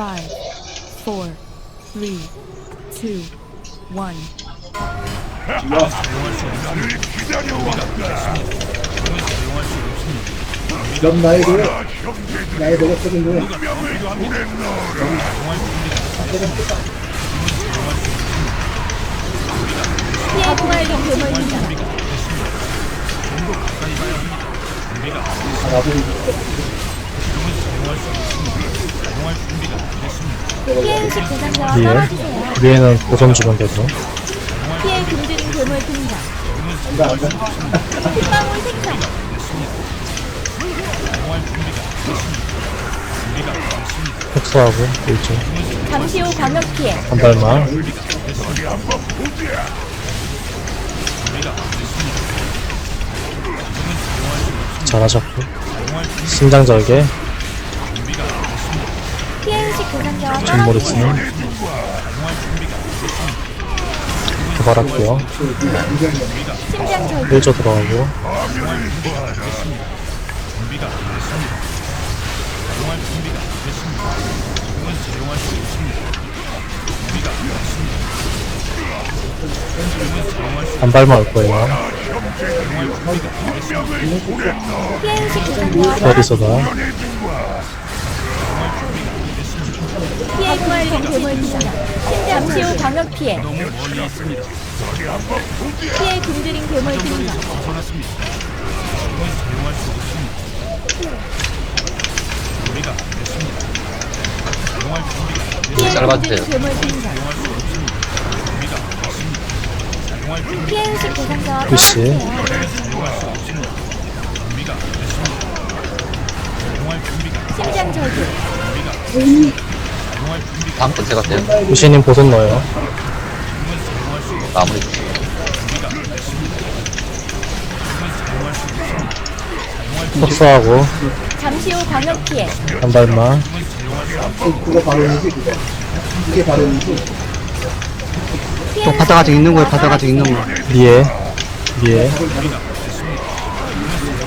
five, four, three, two, one. 나에게 나의 내가 쓰는 거야 피해 부활 경금을 든다. 나도 피해 의식 대상자와 위에 떨어지세요. 위에는 보선 주면 되고 피해 굶주린 괴물 등장. 핏방울 생성. 흡수하고 일주 잠시 후 광역 피해. 한 발만 잘하셨고 심장 절개 의식 대상자와 전모르 떨어지세요. 쓰는 도발할게요 심장 절개. 1조 들어가고 한 발만 올 거예요 대상자와 어디서다 피해 부활 경금을 등장. 심장 잠시 후 광역 피해. 피해 굶주린 괴물 등장. 피해. 굶주린 괴물 등장. 피해 의식 글씨. 떨어지세요. 심장 절개. 다음 건 제가 돼요. 유시님 보선 넣어요 마무리. 흡수하고 잠시 후 광역 피해. 한 발만 그거 발음이지 그거 이게 발음이지 피해 바닥 아직 있는 거예요, 바닥 아직 있는 거. 위에 위에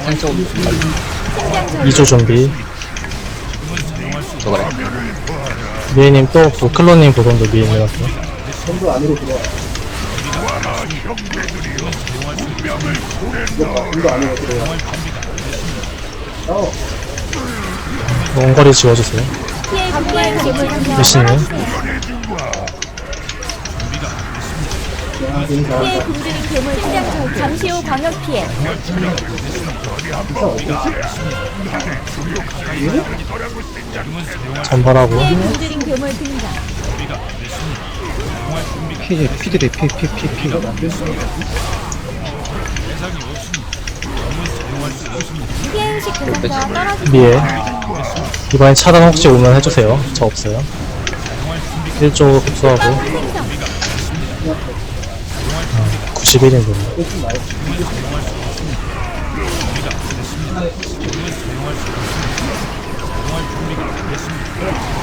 생적 2조 준비 미애님 또그 클로님 보선도 미애님 같고 전부 안으로 들어와 이거 이거 안으로 들어와 어 원거리 지워주세요. 피해 잘한다 피해 굶주린 괴물 등장. 잠시 후 광역 피해. 전발하고 피해 굶주린 괴물 등장. 피, 피들이 피, 피, 피, 피. 피해 의식. 미애 이번엔 차단 혹시 오면 해주세요 저 없어요 1조 흡수하고 핏방울 생성.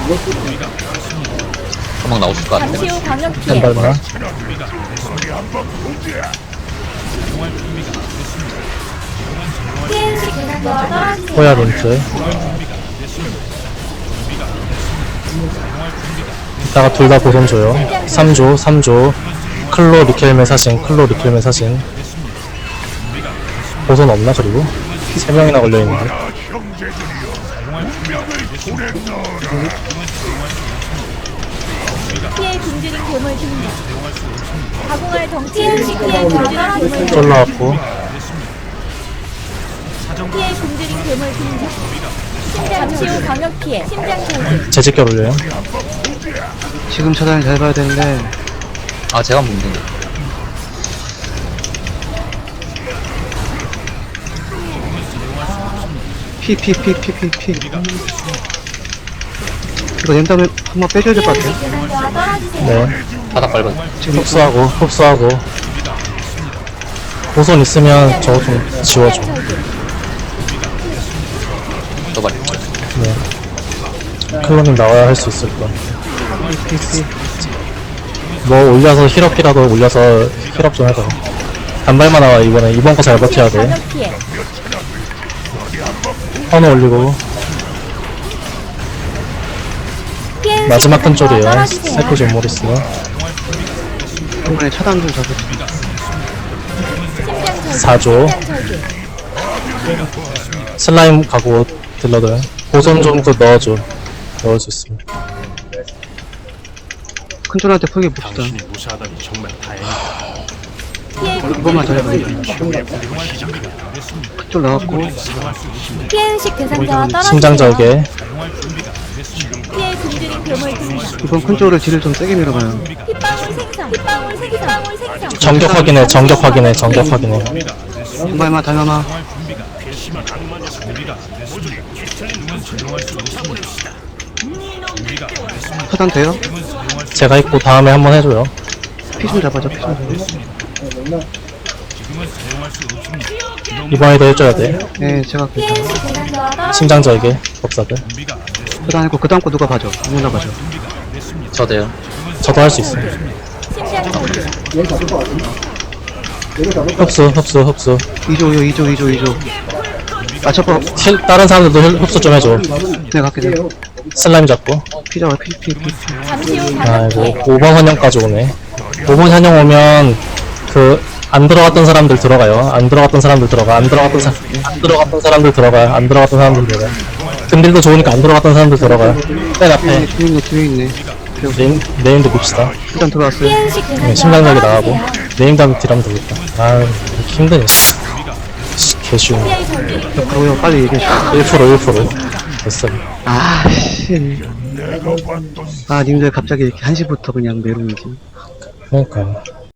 91인분 한방 나오실 것. 잠시 후 광역 한 피해. 발만 피해 의식 대상자와 떨어지세요. 호야 린트 이따가 둘 다 보선 줘요 3조 3조 클로 리켈메 사신 클로 리켈메 사신 보선 없나 그리고? 3명이나 걸려 있는데 피해 굶주린 괴물 등장. 가공할 덩치 피해 굶주린 괴물. 심장 잠시 후 광역 피해. 심장 절개. 재직결 올려요 지금 차단을 잘 봐야 되는데, 아, 제가 묻는 거. 피, 피, 피, 피, 피, 피. 이거 낸 다음에 한번 빼줘야 될 것 같아요. 네 바닥 밟은. 흡수하고 흡수하고 보선 있으면 저거 좀 지워줘. 도발. 네 클로님 나와야 할 수 있을 것 같아 뭐 올려서 힐업이라도 올려서 힐업 좀 해봐 단발만 나와 이번에 이번 거 잘 버텨야 돼 피해. 헌어 올리고 피해 마지막 큰 쪽이에요. 떨어지세요. 세코 좀 모르스. 이번에 차단 좀 저주. 4조. 심장 저주. 슬라임 가고 딜러들. 보존 좀그 넣어줘. 넣을 수 있으면. 큰 쪽한테 풀게 봅시다. 당신이 무사하다니 정말 다행이다. 이것만 잘해봐요. 큰쪽 나왔고, 피해 의식 대상자와 떨어지세요. 심장 절개. 피해 굶주린 괴물 등장. 이번 큰 쪽으로 딜을 좀 세게 밀어봐요. 핏방울 생성. 핏방울 생성. 핏방울 생성. 정격 확인해, 정격 확인해, 정격 확인해. 한 발만 달려마. 차단 돼요? 제가 있고 다음에 한번 해줘요. 피좀 잡아줘, 피좀 잡아줘. 이번에도 해줘야 돼. 네, 제가 피해 할게요. 의식 대상자와 떨어지세요. 심장 절개. 법사들. 그 다음 거, 그 다음 거 누가 봐줘? 누나 봐줘. 저도요. 저도 할 수 있어요. 흡수, 흡수, 흡수. 2조, 2조, 2조, 2조. 아, 저거, 힐, 다른 사람들도 힐- 흡수 좀 해줘. 내가 갈게, 내가. 슬라임 잡고. 피 잡아, 피, 피, 피, 피. 잠시 후 아이고, 감염 피해. 5번 환영까지 오네. 5번 환영 오면, 그, 안 들어갔던 사람들 들어가요. 안 들어갔던 사람들 들어가. 안 들어갔던 사, 안 들어갔던 사람들 들어가요. 안 들어갔던 사람들 들어가요. 근딜도 좋으니까 안 들어갔던 사람들 들어가요. 맨 앞에 네, 뒤에 있네, 뒤에 있네. 네임, 네임도 봅시다. 일단 들어왔어요. 피해 네, 심장력이 나가고. 떨어지세요. 네임 다음 딜하면 되겠다. 아, 이렇게 힘드네, 씨. 씨, 개쉬운. 피해 괴물 그러고요, 빨리 얘기해. 1% 1% 됐어. 아, 씨. 아, 님들 갑자기 이렇게 1시부터 그냥 메롱이지. 그러니까요.